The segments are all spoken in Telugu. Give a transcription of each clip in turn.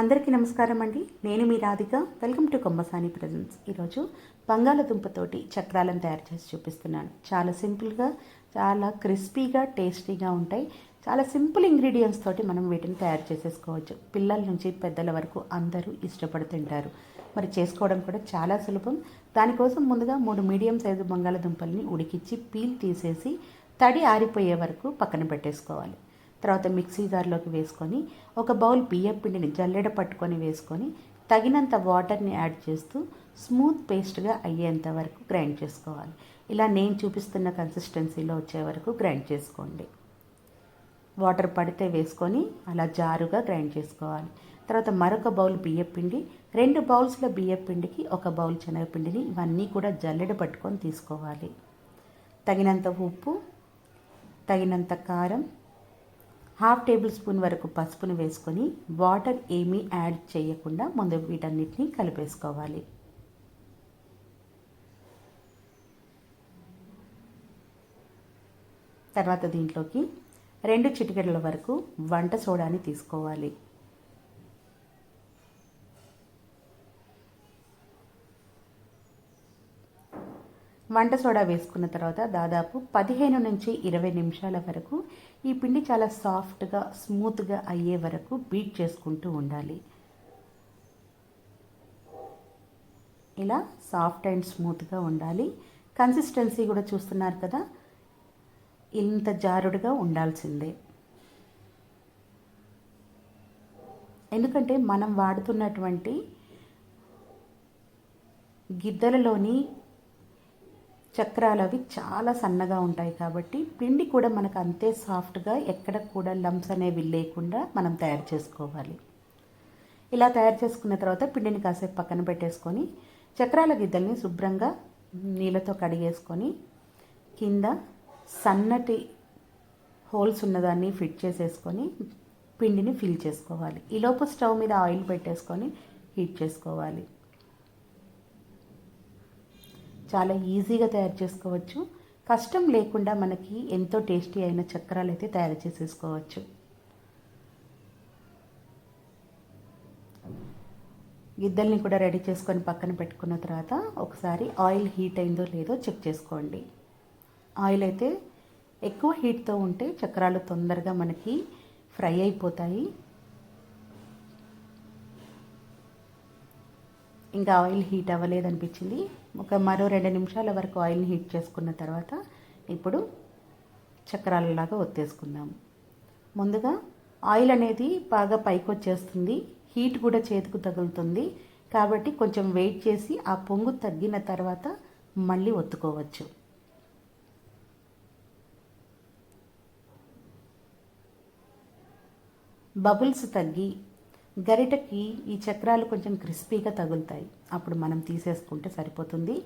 అందరికీ నమస్కారం అండి. నేను మీ Radhika. Welcome to Kommasani presence ఈరోజు బంగాళదుంపతోటి చక్రాలను తయారు చేసి చూపిస్తున్నాను. చాలా సింపుల్గా చాలా క్రిస్పీగా టేస్టీగా ఉంటాయి. చాలా సింపుల్ ఇంగ్రీడియంట్స్ తోటి మనం వీటిని తయారు చేసేసుకోవచ్చు. పిల్లల నుంచి పెద్దల వరకు అందరూ ఇష్టపడుతుంటారు. మరి చేసుకోవడం కూడా చాలా సులభం. దానికోసం ముందుగా మూడు మీడియం సైజు బంగాళదుంపల్ని ఉడికించి పీల్ తీసేసి తడి ఆరిపోయే వరకు పక్కన పెట్టేసుకోవాలి. తర్వాత మిక్సీ జార్లోకి వేసుకొని ఒక బౌల్ బియ్యం పిండిని జల్లెడ పట్టుకొని వేసుకొని తగినంత వాటర్ని యాడ్ చేస్తూ స్మూత్ పేస్ట్గా అయ్యేంత వరకు గ్రైండ్ చేసుకోవాలి. ఇలా నేను చూపిస్తున్న కన్సిస్టెన్సీలో వచ్చే వరకు గ్రైండ్ చేసుకోండి. వాటర్ పడితే వేసుకొని అలా జారుగా గ్రైండ్ చేసుకోవాలి. తర్వాత మరొక బౌల్ బియ్యం పిండి రెండు బౌల్స్ల బియ్యం పిండికి ఒక బౌల్ శనగపిండిని ఇవన్నీ కూడా జల్లెడ పట్టుకొని తీసుకోవాలి. తగినంత ఉప్పు తగినంత కారం హాఫ్ టేబుల్ స్పూన్ వరకు పసుపును వేసుకొని వాటర్ ఏమీ యాడ్ చేయకుండా ముందు వీటన్నిటిని కలిపేసుకోవాలి. తర్వాత దీంట్లోకి రెండు చిటికెడల వరకు వంట సోడాని తీసుకోవాలి. వంట సోడా వేసుకున్న తర్వాత దాదాపు పదిహేను నుంచి ఇరవై నిమిషాల వరకు ఈ పిండి చాలా సాఫ్ట్గా స్మూత్గా అయ్యే వరకు బీట్ చేసుకుంటూ ఉండాలి. ఇలా సాఫ్ట్ అండ్ స్మూత్గా ఉండాలి. కన్సిస్టెన్సీ కూడా చూస్తున్నారు కదా? ఇంత జారుడుగా ఉండాల్సిందే. ఎందుకంటే మనం వాడుతున్నటువంటి గిద్దలలోని చక్రాలు అవి చాలా సన్నగా ఉంటాయి కాబట్టి పిండి కూడా మనకు అంతే సాఫ్ట్గా ఎక్కడ కూడా లంప్స్ అనేవి లేకుండా మనం తయారు చేసుకోవాలి. ఇలా తయారు చేసుకున్న తర్వాత పిండిని కాసేపు పక్కన పెట్టేసుకొని చక్రాల గిద్దల్ని శుభ్రంగా నీళ్ళతో కడిగేసుకొని కింద సన్నటి హోల్స్ ఉన్నదాన్ని ఫిట్ చేసేసుకొని పిండిని ఫిల్ చేసుకోవాలి. ఈలోపు స్టవ్ మీద ఆయిల్ పెట్టేసుకొని హీట్ చేసుకోవాలి. చాలా ఈజీగా తయారు చేసుకోవచ్చు. కష్టం లేకుండా మనకి ఎంతో టేస్టీ అయిన చక్రాలు అయితే తయారు చేసేసుకోవచ్చు. గిద్దల్ని కూడా రెడీ చేసుకొని పక్కన పెట్టుకున్న తర్వాత ఒకసారి ఆయిల్ హీట్ అయిందో లేదో చెక్ చేసుకోండి. ఆయిల్ అయితే ఎక్కువ హీట్తో ఉంటే చక్రాలు తొందరగా మనకి ఫ్రై అయిపోతాయి. ఇంకా ఆయిల్ హీట్ అవ్వలేదనిపించింది. ఒక మరో రెండు నిమిషాల వరకు ఆయిల్ని హీట్ చేసుకున్న తర్వాత ఇప్పుడు చక్రాలలాగా ఒత్తేసుకుందాం. ముందుగా ఆయిల్ అనేది బాగా పైకి వచ్చేస్తుంది హీట్ కూడా చేతికి తగులుతుంది. కాబట్టి కొంచెం వెయిట్ చేసి ఆ పొంగు తగ్గిన తర్వాత మళ్ళీ ఒత్తుకోవచ్చు. బబుల్స్ తగ్గి గరిటకి ఈ చక్రాలు కొంచెం క్రిస్పీగా తగులుతాయి. అప్పుడు మనం తీసేసుకుంటే సరిపోతుంది.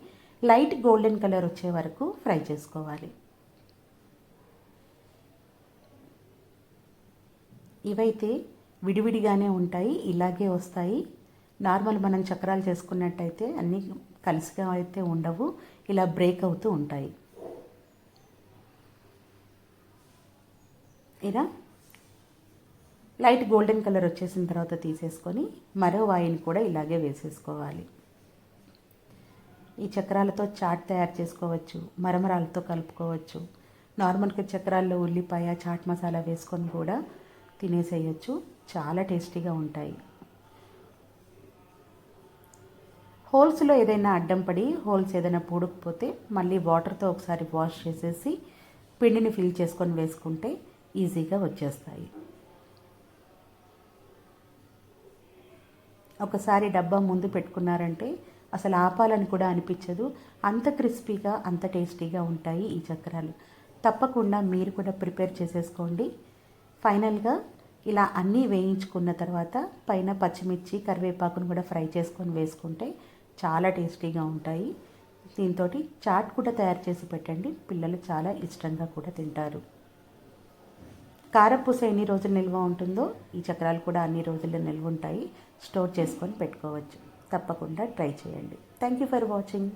లైట్ గోల్డెన్ కలర్ వచ్చే వరకు ఫ్రై చేసుకోవాలి. ఇవైతే విడివిడిగానే ఉంటాయి ఇలాగే వస్తాయి. నార్మల్ మనం చక్రాలు చేసుకున్నట్టయితే అన్నీ కలిసిగా అయితే ఉండవు ఇలా బ్రేక్ అవుతూ ఉంటాయి. ఇలా లైట్ గోల్డెన్ కలర్ వచ్చేసిన తర్వాత తీసేసుకొని మరో వాయిని కూడా ఇలాగే వేసేసుకోవాలి. ఈ చక్రాలతో చాట్ తయారు చేసుకోవచ్చు మరమరాలతో కలుపుకోవచ్చు. నార్మల్గా చక్రాల్లో ఉల్లిపాయ చాట్ మసాలా వేసుకొని కూడా తినేసేయచ్చు. చాలా టేస్టీగా ఉంటాయి. హోల్స్లో ఏదైనా అడ్డం పడి హోల్స్ ఏదైనా పూడకపోతే మళ్ళీ వాటర్తో ఒకసారి వాష్ చేసేసి పిండిని ఫిల్ చేసుకొని వేసుకుంటే ఈజీగా వచ్చేస్తాయి. ఒకసారి డబ్బా ముందు పెట్టుకున్నారంటే అసలు ఆపాలని కూడా అనిపించదు. అంత క్రిస్పీగా అంత టేస్టీగా ఉంటాయి ఈ చక్రాలు. తప్పకుండా మీరు కూడా ప్రిపేర్ చేసేసుకోండి. ఫైనల్గా ఇలా అన్నీ వేయించుకున్న తర్వాత పైన పచ్చిమిర్చి కరివేపాకును కూడా ఫ్రై చేసుకొని వేసుకుంటే చాలా టేస్టీగా ఉంటాయి. దీంతో చాట్ కూడా తయారు చేసి పెట్టండి. పిల్లలు చాలా ఇష్టంగా కూడా తింటారు. కారపూస ఎన్ని రోజులు నిల్వ ఉంటుందో ఈ చక్రాలు కూడా అన్ని రోజులు నిల్వ ఉంటాయి స్టోర్ చేసుకొని పెట్టుకోవచ్చు. తప్పకుండా ట్రై చేయండి. Thank you for watching